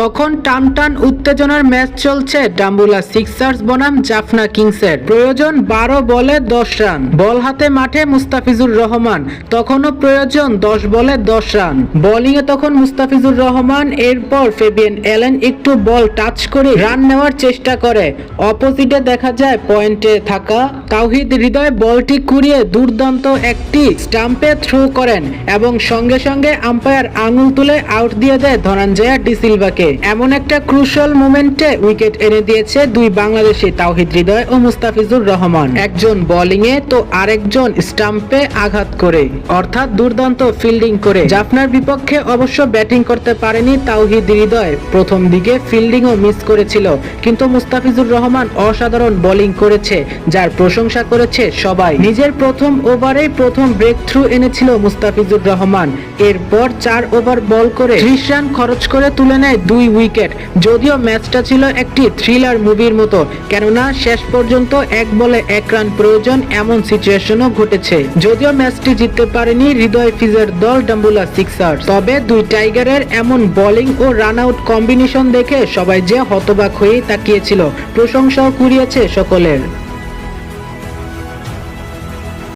তখন টান টান উত্তেজনার ম্যাচ চলছে ডাম্বুলা সিক্সার্স বনাম জাফনা কিংসের। প্রয়োজন বারো বলে দশ রান। বল হাতে মাঠে মুস্তাফিজুর রহমান। তখনও প্রয়োজন দশ বলে দশ রান। বোলিং এ তখন মুস্তাফিজুর রহমান, এরপর ফেবিয়ান এলেন একটু বল টাচ করে রান নেওয়ার চেষ্টা করে। অপোজিটে দেখা যায় পয়েন্টে থাকা তাওহিদ হৃদয় বলটি কুড়িয়ে দুর্দান্ত একটি স্টাম্পে থ্রো করেন এবং সঙ্গে সঙ্গে আম্পায়ার আঙুল তুলে আউট দিয়ে দেয় ধনঞ্জয়া ডিসিলভাকে এমন একটা ক্রুশাল মোমেন্টে উইকেট এনে দিয়েছে দুই বাংলাদেশি, তাওহিদ হৃদয় ও মুস্তাফিজুর রহমান। একজন বোলিং এ তো আরেকজন স্টাম্পে আঘাত করে, অর্থাৎ দুর্দান্ত ফিল্ডিং করে। জাফনার বিপক্ষে অবশ্য ব্যাটিং করতে পারেনি তাওহিদ হৃদয়। প্রথম দিকে ফিল্ডিংও মিস করেছিল, কিন্তু মুস্তাফিজুর রহমান অসাধারণ বোলিং করেছে, যার প্রশংসা করেছে সবাই। নিজের প্রথম ওভারেই প্রথম ব্রেক থ্রু এনেছিল মুস্তাফিজুর রহমান, এরপর চার ওভার বল করে। ত্রিশ রান খরচ করে তুলে নেয় দুই উইকেট। যদিও ম্যাচটা ছিল একটি থ্রিলার মুভির মতো, কেননা শেষ পর্যন্ত এক বলে এক রান প্রয়োজন এমন সিচুয়েশনও ঘটেছে। যদিও ম্যাচটি জিততে পারেনি হৃদয় ফিজের দল ডাম্বুলা সিক্সার তবে দুই টাইগারের এমন বোলিং ও রান আউট কম্বিনেশন দেখে সবাই যে হতবাক হয়েই তাকিয়েছিল, প্রশংসাও কুড়িয়েছে সকলের।